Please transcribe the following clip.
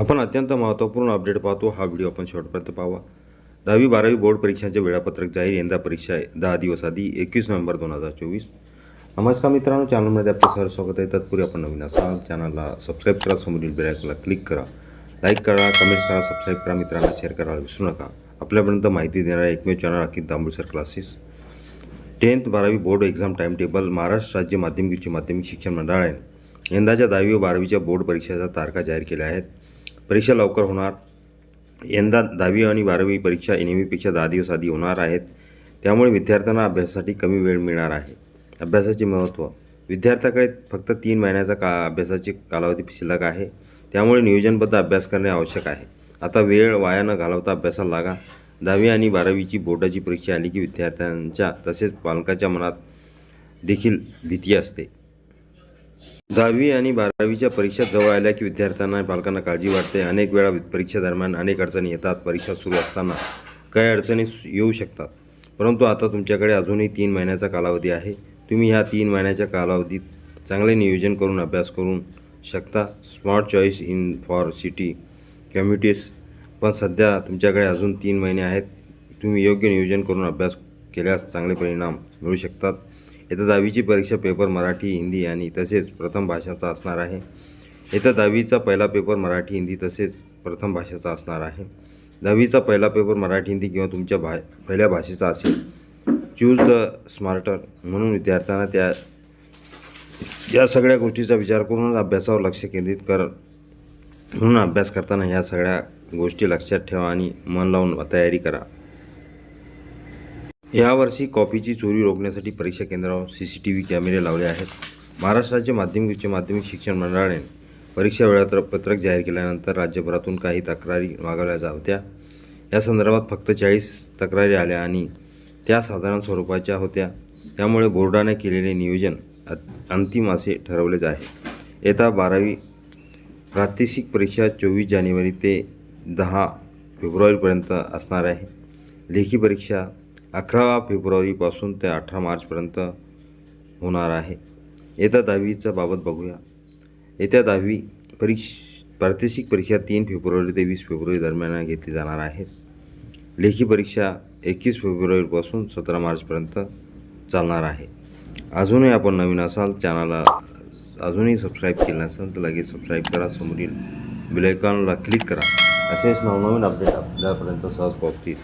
आपण अत्यंत महत्त्वपूर्ण अपडेट पाहतो. हा व्हिडिओ आपण शेवटपर्यंत पाहावा. दहावी बारावी बोर्ड परीक्षांचे वेळापत्रक जाहीर. यंदा परीक्षा आहे. दहा दिवस आधी एकवीस नोव्हेंबर दोन हजार चोवीस. नमस्कार मित्रांनो. चॅनलमध्ये आपलं सर स्वागत आहे. तत्पूर्वी आपण नवीन असाल चॅनलला सबस्क्राईब करा. समोरील बेलायकला क्लिक करा. लाईक करा. कमेंट्स करा. सबस्क्राईब करा. मित्रांना शेअर करायला विसरू नका. आपल्यापर्यंत माहिती देणारा एकमेव channel Akhil Dambusar classes tenth बारावी board exam time table Maharashtra राज्य माध्यमिक उच्च माध्यमिक शिक्षण मंडळाने यंदाच्या दहावी व बारावीच्या बोर्ड परीक्षेच्या तारखा जाहीर केल्या आहेत. परीक्षा लवकर होणार. यंदा दहावी आणि बारावी परीक्षा नेहमीपेक्षा दहा दिवस आधी होणार आहेत. त्यामुळे विद्यार्थ्यांना अभ्यासासाठी कमी वेळ मिळणार आहे. अभ्यासाचे महत्त्व. विद्यार्थ्याकडे फक्त तीन महिन्याचा का अभ्यासाची कालावधी शिल्लक आहे. त्यामुळे नियोजनबद्ध अभ्यास करणे आवश्यक आहे. आता वेळ वाया न घालवता अभ्यासाला लागा. दहावी आणि बारावीची बोर्डाची परीक्षा आली की विद्यार्थ्यांच्या तसेच पालकाच्या मनात देखील भीती असते. दहावी आणि बारावीच्या परीक्षा जवळ आल्या की विद्यार्थ्यांना आणि पालकांना काळजी वाटते. अनेक वेळा परीक्षा दरम्यान अनेक अडचणी येतात. परीक्षा सुरू असताना काही अडचणी सु- येऊ शकतात. परंतु आता तुमच्याकडे अजूनही तीन महिन्याचा कालावधी आहे. तुम्ही ह्या तीन महिन्याच्या कालावधीत चांगले नियोजन करून अभ्यास करून शकता. Smart choice in for city communities पण सध्या तुमच्याकडे अजून तीन महिने आहेत. तुम्ही योग्य नियोजन करून अभ्यास केल्यास चांगले परिणाम मिळू शकतात. येत्या दहावीची परीक्षा पेपर मराठी हिंदी आणि तसेच प्रथम भाषाचा असणार आहे. येत्या दहावीचा पहिला पेपर मराठी हिंदी तसेच प्रथम भाषेचा असणार आहे. दहावीचा पहिला पेपर मराठी हिंदी किंवा तुमच्या भा पहिल्या भाषेचा असेल. चूज द स्मार्टर म्हणून विद्यार्थ्यांना त्या या सगळ्या गोष्टीचा विचार करूनच अभ्यासावर लक्ष केंद्रित कर म्हणून अभ्यास करताना ह्या सगळ्या गोष्टी लक्षात ठेवा आणि मन लावून तयारी करा. यावर्षी कॉफीची चोरी रोखण्यासाठी परीक्षा केंद्रावर सी सी टी व्ही कॅमेरे लावले आहेत. महाराष्ट्र राज्य माध्यमिक उच्च माध्यमिक शिक्षण मंडळाने परीक्षा वेळापत्रक जाहीर केल्यानंतर राज्यभरातून काही तक्रारी मागवल्या जा- होत्या या संदर्भात फक्त चाळीस तक्रारी आल्या आणि त्या साधारण स्वरूपाच्या होत्या. त्यामुळे बोर्डाने केलेले नियोजन अंतिम असे ठरवलेच आहे. येत्या बारावी प्रात्यक्षिक परीक्षा चोवीस जानेवारी ते दहा फेब्रुवारीपर्यंत असणार आहे. लेखी परीक्षा अकरा फेब्रुवारीपासून ते अठरा मार्चपर्यंत होणार आहे. येत्या दहावीच्या बाबत बघूया. येत्या दहावी परीक्ष प्रादेशिक परीक्षा तीन फेब्रुवारी ते वीस फेब्रुवारी दरम्यान घेतली जाणार आहेत. लेखी परीक्षा एकवीस फेब्रुवारीपासून सतरा मार्चपर्यंत चालणार आहे. अजूनही आपण नवीन असाल चॅनलला अजूनही सबस्क्राईब केलं नसेल तर लगेच सबस्क्राईब करा. समोरील बेलायकॉनला क्लिक करा. असेच नवनवीन अपडेट आपल्यापर्यंत सहज पोहोचतील.